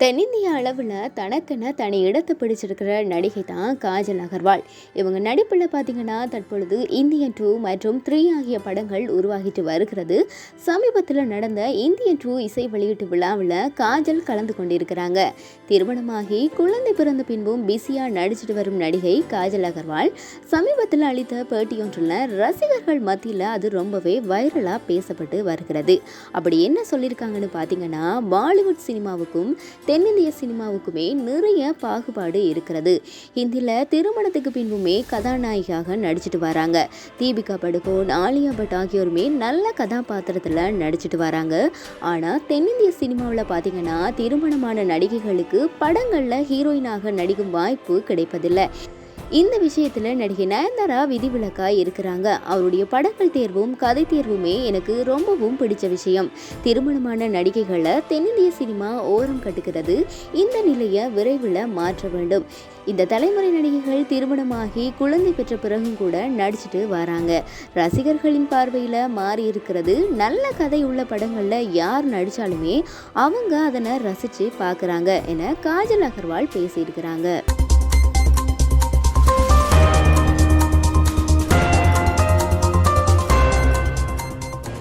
தென்னிந்திய அளவில் தனக்கென தனி இடத்தை பிடிச்சிருக்கிற நடிகை தான் காஜல் அகர்வால். இவங்க நடிப்பில் பார்த்தீங்கன்னா தற்பொழுது இந்தியன் டூ மற்றும் த்ரீ ஆகிய படங்கள் உருவாகிட்டு வருகிறது. சமீபத்தில் நடந்த இந்தியன் டூ இசை வெளியீட்டு விழாவில் காஜல் கலந்து கொண்டிருக்கிறாங்க. திருமணமாகி குழந்தை பிறந்த பின்பும் பிஸியாக நடிச்சிட்டு வரும் நடிகை காஜல் அகர்வால். சமீபத்தில் அளித்த பேட்டியொன்றில் ரசிகர்கள் மத்தியில் அது ரொம்பவே வைரலாக பேசப்பட்டு வருகிறது. அப்படி என்ன சொல்லியிருக்காங்கன்னு பார்த்தீங்கன்னா பாலிவுட் சினிமாவுக்கும் தென்னிந்திய சினிமாவுக்குமே நிறைய பாகுபாடு இருக்கிறது. ஹிந்தியில் திருமணத்துக்கு பின்புமே கதாநாயகியாக நடிச்சிட்டு வராங்க. தீபிகா படுகோன் ஆலியா பட் ஆகியோருமே நல்ல கதாபாத்திரத்தில் நடிச்சிட்டு வராங்க. ஆனால் தென்னிந்திய சினிமாவில் பார்த்தீங்கன்னா திருமணமான நடிகைகளுக்கு படங்களில் ஹீரோயினாக நடிக்கும் வாய்ப்பு கிடைப்பதில்லை. இந்த விஷயத்தில் நடிகை நயன்தாரா விதிவிலக்காக இருக்கிறாங்க. அவருடைய படங்கள் தேர்வும் கதை தேர்வுமே எனக்கு ரொம்பவும் பிடிச்ச விஷயம். திருமணமான நடிகைகளை தென்னிந்திய சினிமா ஓரம் கட்டுகிறது. இந்த நிலையை விரைவில் மாற்ற வேண்டும். இந்த தலைமுறை நடிகைகள் திருமணமாகி குழந்தை பெற்ற பிறகும் கூட நடிச்சிட்டு வராங்க. ரசிகர்களின் பார்வையில் மாறி இருக்கிறது. நல்ல கதை உள்ள படங்களில் யார் நடித்தாலுமே அவங்க அதனை ரசித்து பார்க்குறாங்க என காஜல் அகர்வால் பேசியிருக்கிறாங்க.